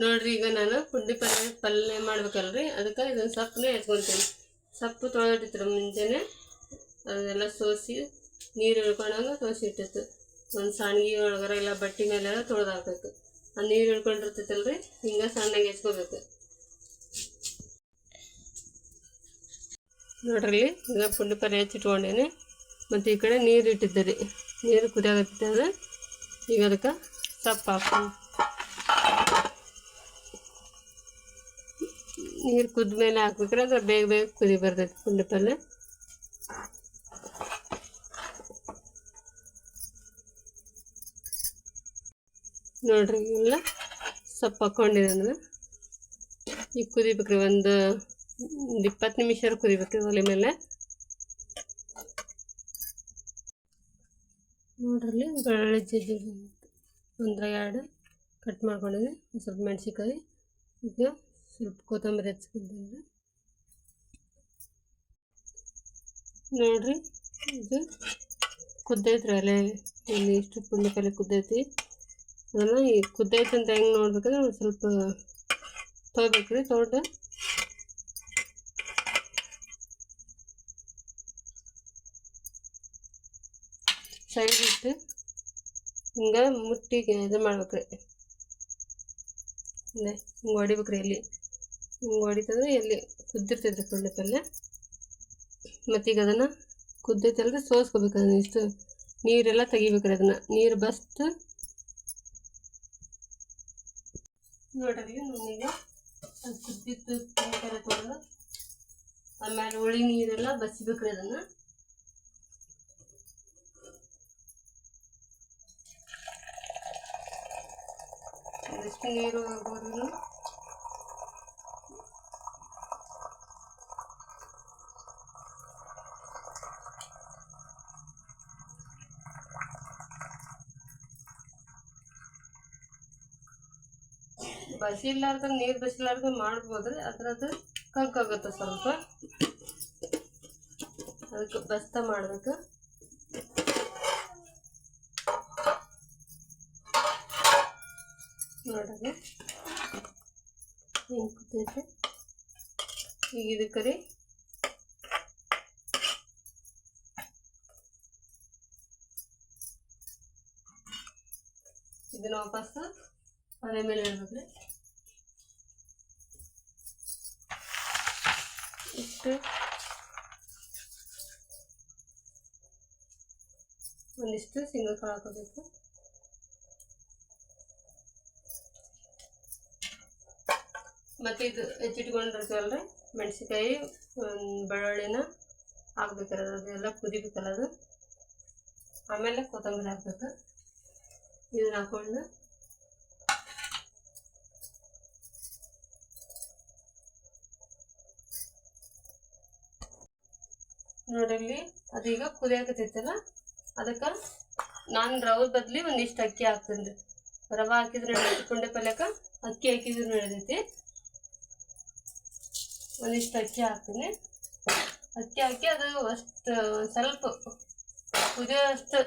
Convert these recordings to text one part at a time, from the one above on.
ನೋಡ್ರಿ, ಈಗ ನಾನು ಪುಂಡಿ ಪಲ್ಯ ಪಲ್ಯ ಮಾಡ್ಬೇಕಲ್ರಿ. ಅದಕ್ಕೆ ಇದೊಂದು ಸೊಪ್ಪನ್ನ ಹೆಚ್ಕೊತೀನಿ ಸೊಪ್ಪು ತೊಳೆದಿಟ್ಟಿರ ಮುಂಜಾನೆ. ಅದನ್ನೆಲ್ಲ ಸೋಸಿ, ನೀರು ಇಳ್ಕೊಂಡಂಗೆ ಸೋಸಿ ಇಟ್ಟಿತ್ತು. ಒಂದು ಸಣ್ಣಗಿ ಒಳಗರ ಇಲ್ಲ ಬಟ್ಟೆ ಮೇಲೆಲ್ಲ ತೊಳೆದು ಆ ನೀರು ಇಳ್ಕೊಂಡಿರ್ತೈತಲ್ರಿ, ಹಿಂಗೆ ಸಣ್ಣಗೆ ಹೆಚ್ಕೋಬೇಕು ನೋಡ್ರಿ, ಈಗ ಪುಂಡಿ ಪಲ್ಯ ಹೆಚ್ಚಿಟ್ಕೊಂಡೇನೆ ಮತ್ತು ಈ ಕಡೆ ನೀರು ಇಟ್ಟಿದ್ದೆ ರೀ ನೀರು ಕುದಿಯಾಗತ್ತೆ ಈಗ ಅದಕ್ಕೆ ಸೊಪ್ಪು ಹಾಕ್ತೀನಿ. ನೀರು ಕುದ್ದ ಮೇಲೆ ಹಾಕ್ಬೇಕ್ರೆ ಅದು ಬೇಗ ಬೇಗ ಕುದಿ ಬರ್ತೈತೆ ಪುಂಡಿ ಪಲ್ಯ ನೋಡ್ರಿ ಎಲ್ಲ ಸೊಪ್ಪು ಹಾಕ್ಕೊಂಡಿದೆ ಅಂದ್ರೆ ಈಗ ಕುದಿಬೇಕ್ರಿ, ಒಂದು ಒಂದು ಇಪ್ಪತ್ತು ನಿಮಿಷ ಕುದಿಬೇಕ್ರಿ ಒಲೆ ಮೇಲೆ. ನೋಡ್ರಲ್ಲಿ ಬೆಳ್ಳುಳ್ಳಿ ಜಜ್ಜಿ ಒಂದ್ರ ಎರಡು ಕಟ್ ಮಾಡ್ಕೊಂಡಿದ್ದೆ, ಒಂದ್ ಸ್ವಲ್ಪ ಮೆಣಸಿನ್ಕಾಯಿ, ಈಗ ಸ್ವಲ್ಪ ಕೊತ್ತಂಬರಿ ಹಚ್ಕೊಂಡ್ರೆ ನೋಡ್ರಿ, ಇದು ಕುದ್ದೈತ್ರಿ ಅಲೆ ಇಲ್ಲಿ ಇಷ್ಟು ಪುಂಡಿ ಪಲ್ಯ ಕುದ್ದೈತಿ. ಅದನ್ನು ಈ ಕುದ್ದೈತೆ ಅಂತ ಹೆಂಗೆ ನೋಡ್ಬೇಕಂದ್ರೆ ಒಂದು ಸ್ವಲ್ಪ ತೊಗೊಬೇಕ್ರಿ ತೊಗೊಂಡು ಸೈಡ್ ಇಟ್ಟು ಹಿಂಗೆ ಮುಟ್ಟಿಗೆ ಇದು ಮಾಡ್ಬೇಕ್ರಿ. ಹಿಂಗೆ ಹಿಂಗೆ ಹೊಡಿಬೇಕ್ರಿ ಎಲ್ಲಿ ಹಿಂಗೆ ಹೊಡಿತಂದ್ರೆ ಎಲ್ಲಿ ಕುದ್ದಿರ್ತೈತೆ ಪುಂಡಿ ಪಲ್ಯ. ಮತ್ತೀಗ ಅದನ್ನು ಕುದ್ದೈತಲ್ರಿ ಸೋಸ್ಕೋಬೇಕು, ಅದನ್ನು ಇಷ್ಟು ನೀರೆಲ್ಲ ತೆಗಿಬೇಕ್ರಿ ಅದನ್ನು. ನೀರು ಬಸ್ತು. ನೋಡ್ರಿ ನಾನೀಗ ಅದು ಕುದ್ದಿತ್ತು ಆಮೇಲೆ ಉಳಿ ನೀರೆಲ್ಲ ಬಸಿಬೇಕ್ರಿ ಅದನ್ನು. ಎಷ್ಟು ನೀರು ಹೋಗೋದ್ರೂ ಬಸಿಲಾರ್ದ, ನೀರು ಬಸಿಲಾರ್ದ ಮಾಡ್ಬೋದ್ರಿ. ಅದ್ರದ್ದು ಕಂಕಾಗತ್ತ ಸ್ವಲ್ಪ. ಅದಕ್ಕೆ ಬಸ್ತ ಮಾಡ್ಬೇಕು. ನೋಡ್ರಿ. ಹಿಂಗೆ ಕೂತೈತೆ. ಈಗ ಇದಕ್ಕೆ ರೀ ಇದನ್ನ ವಾಪಸ್ ಮನೆ ಮೇಲೆ ಇಡ್ಬೇಕ್ರಿ. ಇಷ್ಟು ಒಂದಿಷ್ಟು ಸಿಂಗಲ್ ಕಾಳು ಹಾಕೋಬೇಕು ಮತ್ತು ಇದು ಹೆಚ್ಚಿಟ್ಕೊಂಡಿರ್ತೀವಲ್ರಿ ಮೆಣಸಿನ್ಕಾಯಿ ಬೆಳ್ಳುಳ್ಳಿನ ಅದು ಅದೆಲ್ಲ ಕುದಿಬೇಕಲ್ಲ ಅದು. ಆಮೇಲೆ ಕೊತ್ತಂಬರಿ ಹಾಕ್ಬೇಕು. ಇದನ್ನ ಹಾಕೊಂಡು ನೋಡಿಲ್ಲಿ ಅದೀಗ ಕುದಿಯಾಕತೈತಲ್ಲ ಅದಕ್ಕೆ ನಾನು ರವೆ ಬದಲಿ ಒಂದಿಷ್ಟು ಅಕ್ಕಿ ಹಾಕ್ತೀನಿ ರವೆ ಹಾಕಿದ್ರೆ ಪುಂಡೆ ಪಲ್ಯಕ್ಕೆ ಅಕ್ಕಿ ಹಾಕಿದ್ರೆ ನಡೆದೈತಿ ಒಂದಿಷ್ಟು ಅಕ್ಕಿ ಹಾಕ್ತೀನಿ. ಅಕ್ಕಿ ಹಾಕಿ ಅದು ಅಷ್ಟು ಸ್ವಲ್ಪ ಕುದಿಯೋಷ್ಟು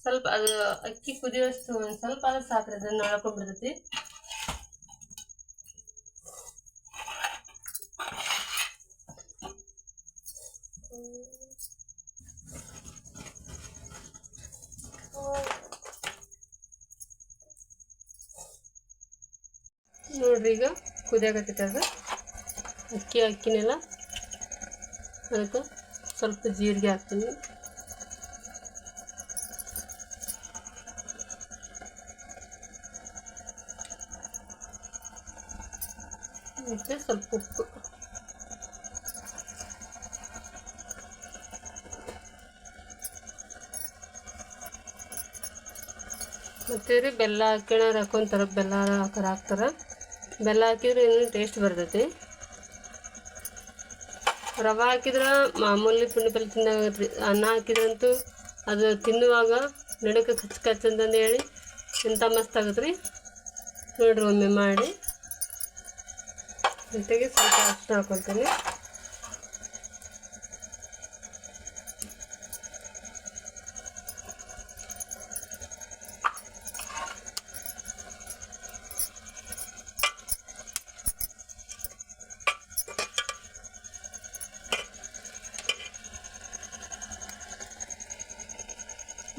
ಸ್ವಲ್ಪ ಅದು ಅಕ್ಕಿ ಕುದಿಯೋಷ್ಟು ಒಂದು ಸ್ವಲ್ಪ ಅದು ಸಾಕ್ರಿ, ಅದನ್ನು ನಳ್ಕೊಂಡ್ಬಿಡ್ತೈತಿ ಈಗ ಕುದಿಯಾಕತ್ತೈತೆ ಅದು? ಅಕ್ಕಿ, ಅಕ್ಕಿನೆಲ್ಲ ಅದಕ್ಕೆ ಸ್ವಲ್ಪ ಜೀರಿಗೆ ಹಾಕ್ತೀನಿ. ಮತ್ತು ಸ್ವಲ್ಪ ಉಪ್ಪು. ಮತ್ತು ಬೆಲ್ಲ ಹಾಕೋಣ ಹಾಕೊಂತಾರೆ ಬೆಲ್ಲ ಹಾಕೋರು ಹಾಕ್ತಾರೆ. ಬೆಲ್ಲ ಹಾಕಿದ್ರೆ ಇನ್ನೂ ಟೇಸ್ಟ್ ಬರ್ತೈತಿ. ರವೆ ಹಾಕಿದ್ರೆ ಮಾಮೂಲಿ ಪುಂಡಿ ಪಲ್ಯ ತಿನ್ನಾಗ ಅನ್ನ ಹಾಕಿದ್ರಂತೂ ಅದು ತಿನ್ನುವಾಗ ನಡುಕ ಕಚ್ ಕಚ್ ಹೇಳಿ ಎಂಥ ಮಸ್ತ್ ಆಗುತ್ತೆ ರೀ ನೋಡ್ರಿ ಒಮ್ಮೆ ಮಾಡಿ. ಜೊತೆಗೆ ಸ್ವಲ್ಪ ಅಷ್ಟು ಹಾಕೊತೀನಿ.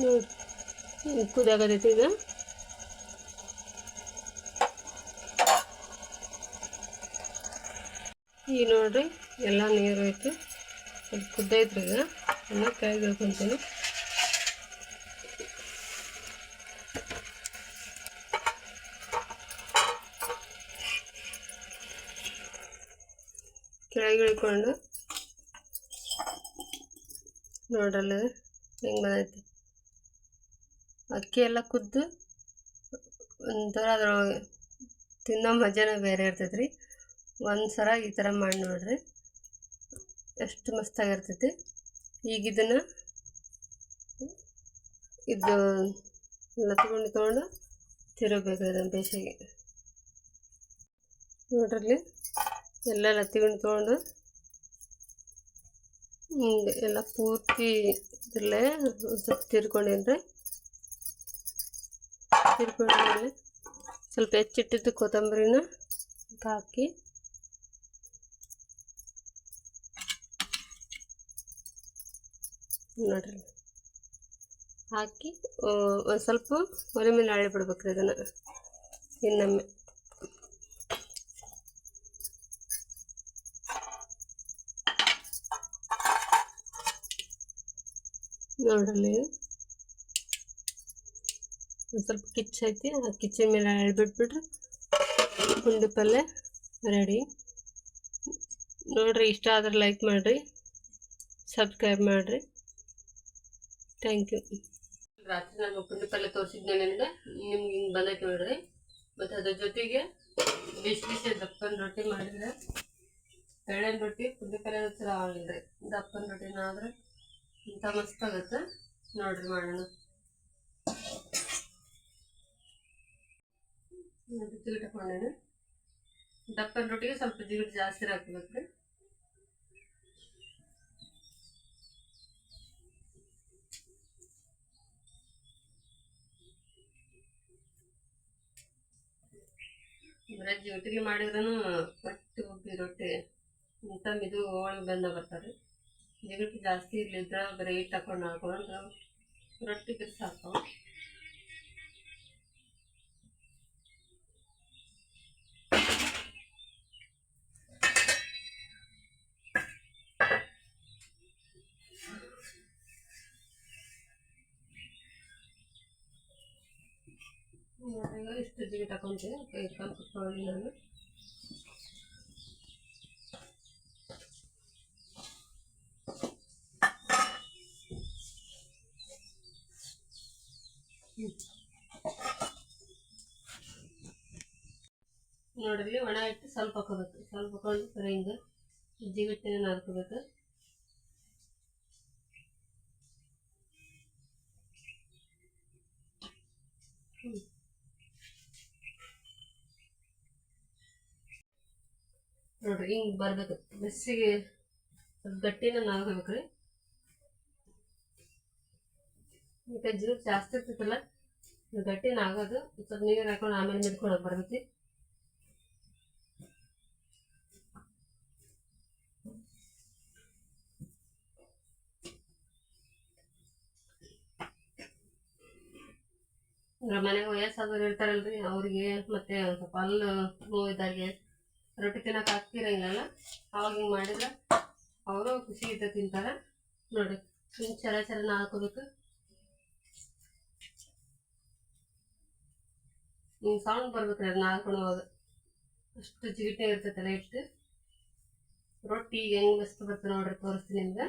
ನೋಡಿ ಕುದಾಗತೈತಿ ಈಗ ನೋಡ್ರಿ, ಎಲ್ಲ ನೀರು ಐತಿ. ಅದು ಕುದ್ದೈತ್ರಿ ಈಗ. ಎಲ್ಲ ಕೆಳಗೆ ಇಳ್ಕೊಂತೀನಿ. ಕೆಳಗೆ ಇಳ್ಕೊಂಡು ನೋಡ್ರಲ್ಲ, ಹೆಂಗೆ ಬಂದೈತಿ. ಅಕ್ಕಿ ಎಲ್ಲ ಕುದ್ದು ಒಂಥರ ಅದ್ರ ತಿನ್ನೋ ಮಜಾನೇ ಬೇರೆ ಇರ್ತೈತೆ ರೀ ಒಂದು ಈ ಥರ ಮಾಡಿ ನೋಡ್ರಿ. ಎಷ್ಟು ಮಸ್ತಾಗಿರ್ತೈತಿ. ಈಗ ಇದನ್ನು ಇದು ಲತ್ಕೊಂಡು ತೊಗೊಂಡು ತಿರುಗಬೇಕು ಇದನ್ನು ಬೇಸಿಗೆ ನೋಡ್ರಲ್ಲಿ ಎಲ್ಲ ಲತ್ತಿಗೊಂಡು ತೊಗೊಂಡು ಎಲ್ಲ ಪೂರ್ತಿ ಇದ್ರಲ್ಲೇ ಸ್ವಲ್ಪ ತಿರ್ಕೊಂಡೇನ್ರಿ. ತಿರ್ಕೊಂಡ್ಮೇಲೆ ಸ್ವಲ್ಪ ಹೆಚ್ಚಿಟ್ಟಿದ್ದು ಕೊತ್ತಂಬರಿನ ಹಾಕಿ. ನೋಡ್ರಿ. ಹಾಕಿ ಒಂದು ಸ್ವಲ್ಪ ಒಲೆ ಮೇಲೆ ಅಳ್ಳಿ ಬಿಡ್ಬೇಕ್ರಿ ಅದನ್ನು. ಇನ್ನೊಮ್ಮೆ. ನೋಡ್ರಲ್ಲಿ ಒಂದು ಸ್ವಲ್ಪ ಕಿಚ್ಚೈತಿ ಆ ಕಿಚ್ಚಿನ ಮೇಲೆ ಎಳ್ಬಿಟ್ಬಿಟ್ರೆ ಪುಂಡಿ ಪಲ್ಯ ರೆಡಿ ನೋಡ್ರಿ, ಇಷ್ಟ ಆದ್ರೆ ಲೈಕ್ ಮಾಡಿರಿ ಸಬ್ಸ್ಕ್ರೈಬ್ ಮಾಡಿರಿ. ಥ್ಯಾಂಕ್ ಯು ರಾತ್ರಿ ನಾನು ಪುಂಡಿ ಪಲ್ಯ ತೋರಿಸಿದ್ದೆ ನಿಮ್ಗೆ ನಿಮ್ಗೆ ಹಿಂಗೆ ಬಂದೈತೆ ನೋಡ್ರಿ. ಮತ್ತು ಅದ್ರ ಜೊತೆಗೆ ಬಿಸಿ ಬಿಸಿ ದಪ್ಪನ ರೊಟ್ಟಿ ಮಾಡಿದ್ರೆ, ಎಳ್ಳಿನ ರೊಟ್ಟಿ ಪುಂಡಿ ಪಲ್ಯ ಹತ್ರ ಆಗಿಲ್ಲ ರೀ ದಪ್ಪನ ರೊಟ್ಟಿನ ಆದ್ರೆ ಇಂಥ ಮಸ್ತ್ ಆಗುತ್ತೆ. ನೋಡ್ರಿ ಮಾಡೋಣ. ಹಾಕೊಂಡೇನೆ ದಪ್ಪನ ರೊಟ್ಟಿಗೆ ಸ್ವಲ್ಪ ಜಿಗಿಟ್ ಜಾಸ್ತಿ ಹಾಕಬೇಕ್ರಿ ಬ್ರೇಜ್ ಒಟ್ಟಿಗೆ ಮಾಡಿದ್ರೂ ಒಟ್ಟು ಉಬ್ಬಿ ರೊಟ್ಟಿ. ಇಂಥ ಮಿದು ಒಳಗೆ ಬೆಂದ ಬರ್ತಾರೆ ಜಿಗಿಟ್ ಜಾಸ್ತಿ ಇರಲಿದ್ರೆ ಬರೀ ಹಿಟ್ಟು ಹಾಕೊಂಡು ಹಾಕೊಂಡ್ರೆ ರೊಟ್ಟಿ ಬಿಸಿ ಈಗ ಇಷ್ಟು ಜಿಗಿಟ್ ಹಾಕೊಂತೀನಿ ಕೈ ಕಾಲು ಕುತ್ಕೊಳ್ಳಿ ನಾನು ನೋಡ್ರಿ ಒಣ ಹಿಟ್ಟು ಸ್ವಲ್ಪ ಹಾಕೋಬೇಕು. ಸ್ವಲ್ಪ ಹಾಕೊಂಡು ಬರೀ ಹಿಂಗೆ ಜಿಗಿಟ್ಟಿನ ಹಾಕೋಬೇಕು ನೋಡ್ರಿ, ಹಿಂಗೆ ಬರ್ಬೇಕು. ಬಿಸಿಗೆ ಸ್ವಲ್ಪ ಗಟ್ಟಿನ ನಾಗಬೇಕ್ರಿ ಈಗ ಜ್ಯೂಸ್ ಜಾಸ್ತಿ ಇರ್ತೈತಲ್ಲ ಗಟ್ಟಿನ ಆಗೋದು ಸ್ವಲ್ಪ ನೀರು ಹಾಕೊಂಡು ಆಮೇಲೆ ಮಿಡ್ಕೊಂಡು ಬರ್ತೈತಿ ಮನೆಗೆ ವಯಸ್ಸಾದವ್ರು ಇರ್ತಾರಲ್ರಿ, ಅವ್ರಿಗೆ ಮತ್ತೆ ಸ್ವಲ್ಪ ಹಲ್ಲು ನೋವಿದ್ದಾಗೆ ರೊಟ್ಟಿ ತಿನ್ನಕ್ಕೆ ಆಗ್ತಿರಂಗಿಲ್ಲ ಅವಾಗ ಹಿಂಗೆ ಮಾಡಿದ್ರೆ ಅವರು ಖುಷಿ ಇದ್ದ ತಿಂತಾರೆ. ನೋಡಿ ಹಿಂಗೆ ಚರ ಚರನ ಹಾಕೋಬೇಕು ಹಿಂಗೆ ಸೌಂಡ್ ಬರ್ಬೇಕ್ರಿ ಅದನ್ನ ಹೋಗ ಅಷ್ಟು ಜಿಗಿಟೆ ಇರ್ತೈತಲ್ಲ ಇಟ್ಟು ರೊಟ್ಟಿ ಹೆಂಗೆ ಮಸ್ತ್ ಬರ್ತದೆ ನೋಡ್ರಿ, ತೋರಿಸ್ತೀನಿ ನಿಮ್ಗೆ.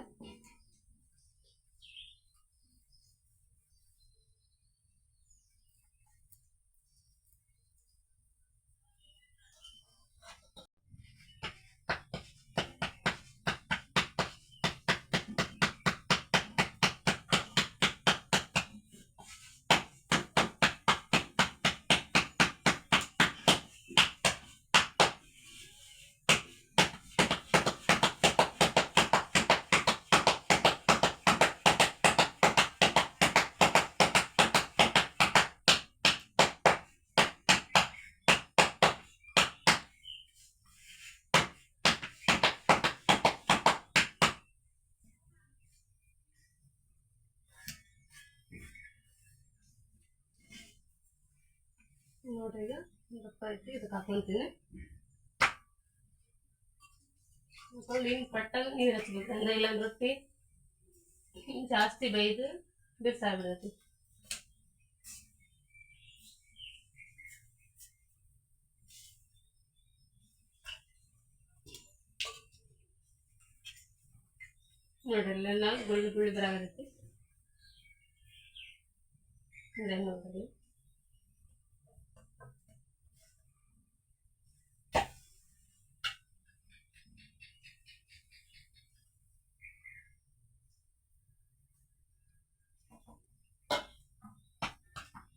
ನೋಡ್ರಿ ಈಗ. ದಪ್ಪ ಐತಿ ಇದಕ್ಕೆ ಹಾಕೊಂತೀನಿ ಹಾಕೊಂಡು ಹಿಂಗೆ ಪಟ್ಟಾಗ ನೀರು ಹಚ್ಬೇಕು. ಅಂದ್ರೆ ಇಲ್ಲಾಂದ್ರೆ ರೊಟ್ಟಿ ಜಾಸ್ತಿ ಬೇಯ್ದು ಬಿರ್ಸಾಗ್ಬಿಡತ್ತೆ ನೋಡ್ರಿ ಎಲ್ಲ ಗುಳ್ಳು ಗುಳ್ಳಿ ಬರಾಗತ್ತೆ ಇದೇ ನೋಡ್ರಿ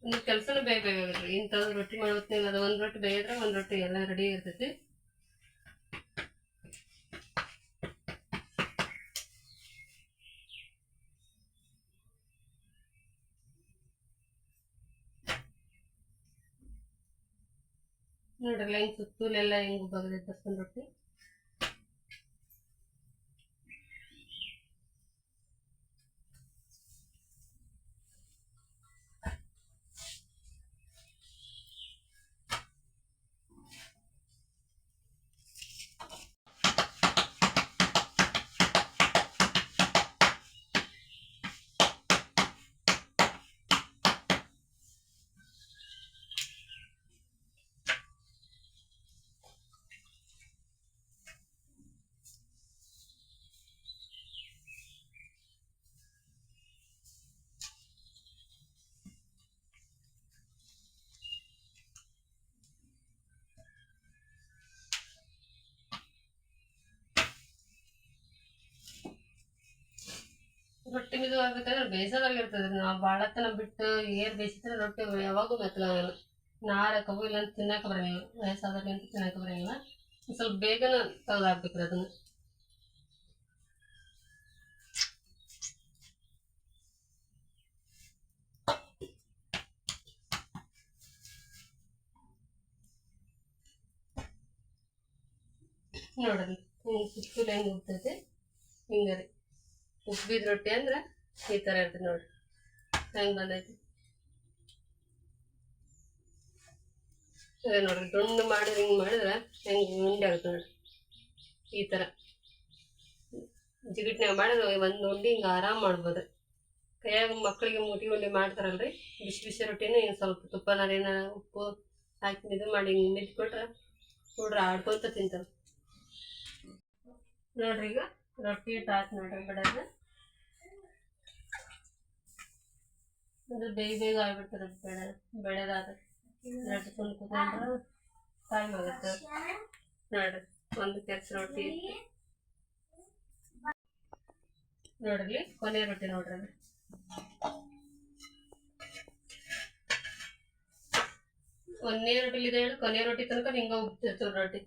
ಒಂದು ಬೇಗ ಇಂಥದ್ದು ರೊಟ್ಟಿ ಮಾಡೋ ಅದು. ಒಂದು ರೊಟ್ಟಿ ಬೇಯಿದ್ರೆ ಒಂದು ರೊಟ್ಟಿ ಎಲ್ಲ ರೆಡಿ ಇರ್ತೈತಿ. ನೋಡ್ರಲ್ಲ ಹಿಂಗೆ ಸುತ್ತೂಲೆಲ್ಲ ಹಿಂಗೆ ಬಗದೈತೆ ತರ್ಸ್ಕೊಂಡು ರೊಟ್ಟಿ. ರೊಟ್ಟಿ ಮಿದು ಆಗ್ಬೇಕಂದ್ರೆ ಬೇಯಿಸೋದಾಗಿರ್ತದೆ ನಾವು ಬಾಳತನ ಬಿಟ್ಟು ಏರ್ ಬೇಯಿಸಿದ್ರೆ ರೊಟ್ಟಿ ಯಾವಾಗೂ ಮೆತ್ತಲಾಗಲ್ಲ ನಾರ ಕಬ್ಬು ಇಲ್ಲ ಅಂತ ತಿನ್ನಕ್ಕೆ ಬರಂಗಿಲ್ಲ. ವಯಸ್ಸಾದಲ್ಲಿ ಅಂತ ತಿನ್ನಕ್ಕೆ ಬರಂಗಿಲ್ಲ. ಸ್ವಲ್ಪ ಬೇಗನ ತೆಗ್ದಾಕ್ಬೇಕ್ರಿ ಅದನ್ನ. ನೋಡ್ರಿ, ಹಿಂಗೆ ಸುತ್ತಲೇ ಹೆಂಗೆ ಹಿಂಗೆ ರೀ ಉಬ್ಬಿದ ರೊಟ್ಟಿ ಅಂದ್ರೆ ಈ ಥರ ಇರ್ತದೆ ನೋಡ್ರಿ. ಹೆಂಗೆ ಬಂದೈತಿ? ನೋಡ್ರಿ ದುಂಡು ಮಾಡಿದ್ರೆ ಹಿಂಗೆ ಮಾಡಿದ್ರೆ ಹೆಂಗೆ ಉಂಡೆ ಆಗುತ್ತೆ ನೋಡ್ರಿ. ಈ ಥರ ಜಿಗಿಟ್ನ್ಯಾಗ ಮಾಡಿದ್ರೆ ಒಂದು ಉಂಡೆ ಹಿಂಗೆ ಆರಾಮ್ ಮಾಡ್ಬೋದು. ಕೈಯಾಗ ಮಕ್ಕಳಿಗೆ ಮುಟಿ ಉಂಡೆ ಮಾಡ್ತಾರಲ್ರಿ, ಬಿಸಿ ಬಿಸಿ ರೊಟ್ಟಿನ ಹಿಂಗೆ ಸ್ವಲ್ಪ ತುಪ್ಪನಾರ ಏನಾರ ಉಪ್ಪು ಹಾಕಿ ಇದು ಮಾಡಿ ಹಿಂಗೆ ಮಿದ್ ಕೊಟ್ರೆ ಹುಡ್ರು ಆಡ್ಕೊಂತ ತಿಂತಾರೆ ನೋಡ್ರಿ ಈಗ ರೊಟ್ಟಿ ಟಾಸ್ ನೋಡ್ರಿ ಬಿಡೋದು. ಅಂದ್ರೆ ಬೇಗ ಬೇಗ ಆಗ್ಬಿಡ್ತಾರೆ ಬೆಳೆ ಬೆಳೆದಾದ ನಡ್ಕೊಂಡು ಕುತ್ಕೊಂಡ್ರೆ ಟೈಮ್ ಆಗುತ್ತೆ. ನೋಡ್ರಿ, ಒಂದು ಕೆಲಸ ರೊಟ್ಟಿ. ನೋಡ್ರಿ, ಕೊನೆ ರೊಟ್ಟಿ ನೋಡ್ರಿ ಅದು ಒಂದೇ ರೊಟ್ಟಿಲಿ ಇದೆ ಹೇಳಿ, ಕೊನೆ ರೊಟ್ಟಿ ತನಕ ಹಿಂಗ ಉಬ್ತಿರ್ತದೆ ರೊಟ್ಟಿ.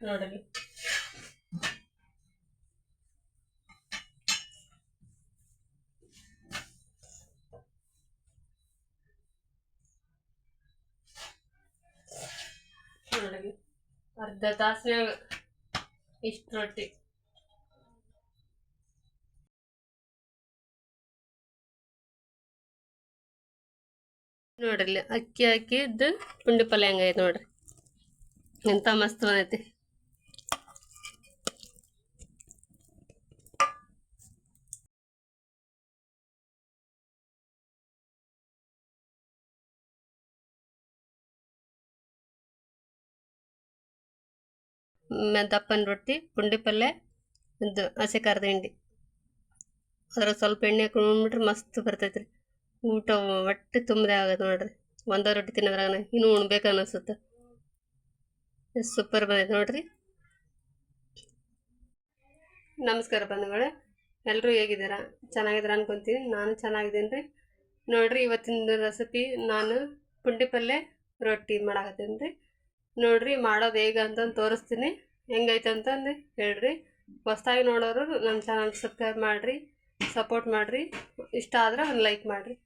ನೋಡ್ರಿ. ಅರ್ಧ ತಾಸ್ನ್ಯಾಗ ಇಷ್ಟು ರೊಟ್ಟಿ ನೋಡ್ರಿ ಅಕ್ಕಿ ಹಾಕಿದ್ದು ಪುಂಡಿ ಪಲ್ಯ ಹಂಗೈತೆ ನೋಡ್ರಿ ಎಂತ ಮಸ್ತ್ ಬಂದೈತಿ ದಪ್ಪನ ರೊಟ್ಟಿ, ಪುಂಡಿ ಪಲ್ಯ ಇದು ಹಸಿ ಖಾರದ ಹಿಂಡಿ. ಅದ್ರಾಗ ಸ್ವಲ್ಪ ಎಣ್ಣೆ ಹಾಕೊಂಡ್ಬಿಟ್ರೆ ಮಸ್ತ್ ಬರ್ತೈತ್ರಿ. ಊಟ ಒಟ್ಟು ತುಂಬದೆ ಆಗುತ್ತೆ ನೋಡ್ರಿ. ಒಂದೇ ರೊಟ್ಟಿ ತಿನ್ನೋದ್ರಾಗ ಇನ್ನೂ ಉಣ್ಬೇಕು ಅನಿಸುತ್ತೆ ಸೂಪರ್ ಬಂದೈತೆ ನೋಡ್ರಿ. ನಮಸ್ಕಾರ ಬಂಧುಗಳೇ. ಎಲ್ಲರೂ ಹೇಗಿದ್ದೀರಾ? ಚೆನ್ನಾಗಿದ್ದೀರಾ ಅನ್ಕೊಂತೀನಿ. ನಾನು ಚೆನ್ನಾಗಿದ್ದೀನಿ ರೀ ನೋಡ್ರಿ ಇವತ್ತಿನ ರೆಸಿಪಿ ನಾನು ಪುಂಡಿ ಪಲ್ಯ ರೊಟ್ಟಿ ಮಾಡಾಕತ್ತೀನಿ ರೀ ನೋಡ್ರಿ ಮಾಡೋದು ಹೇಗೆ ಅಂತಂದು ತೋರಿಸ್ತೀನಿ. ಹೆಂಗೈತೆ ಅಂತಂದು ಹೇಳ್ರಿ. ಹೊಸ್ದಾಗಿ ನೋಡೋರು ನಮ್ಮ ಚಾನಲ್ ಸಬ್ಸ್ಕ್ರೈಬ್ ಮಾಡಿರಿ ಸಪೋರ್ಟ್ ಮಾಡಿರಿ. ಇಷ್ಟ ಆದ್ರೆ ಒಂದು ಲೈಕ್ ಮಾಡಿರಿ.